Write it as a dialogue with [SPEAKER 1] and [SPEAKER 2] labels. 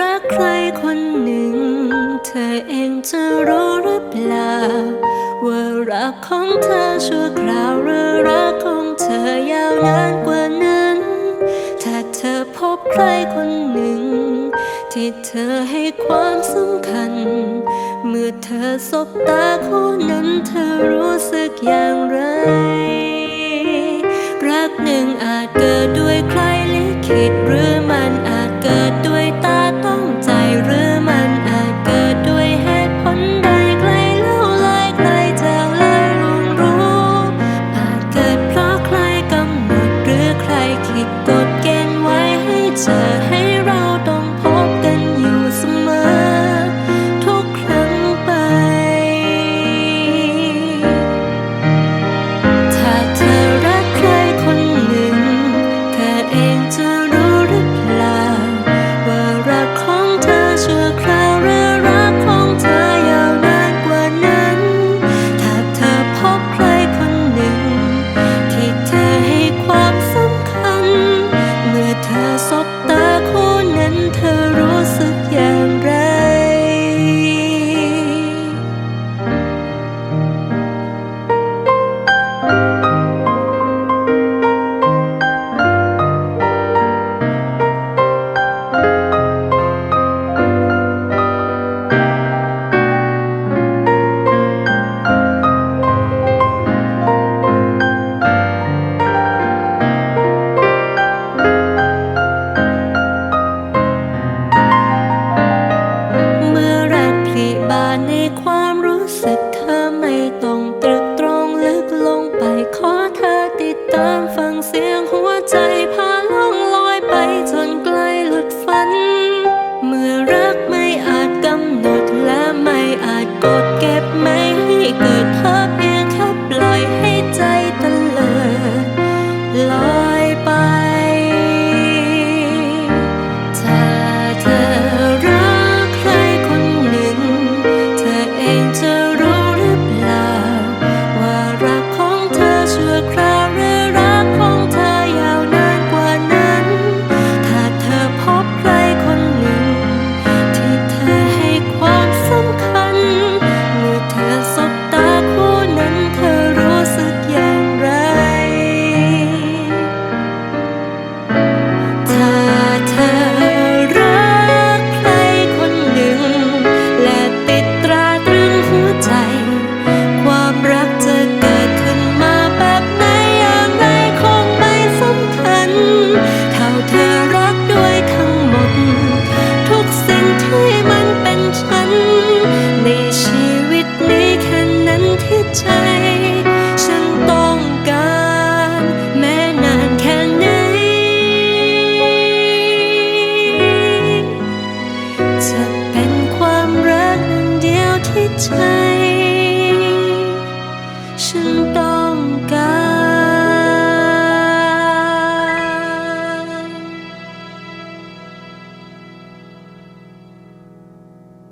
[SPEAKER 1] รักใครคนหนึ่ง เธอเองจะรู้หรือเปล่า ว่ารักของเธอชั่วคราวหรือรักของเธอยาวนานกว่านั้น ถ้าเธอพบใครคนหนึ่ง ที่เธอให้ความสำคัญ เมื่อเธอสบตาคนนั้นเธอรู้สึกอย่างไร ในความ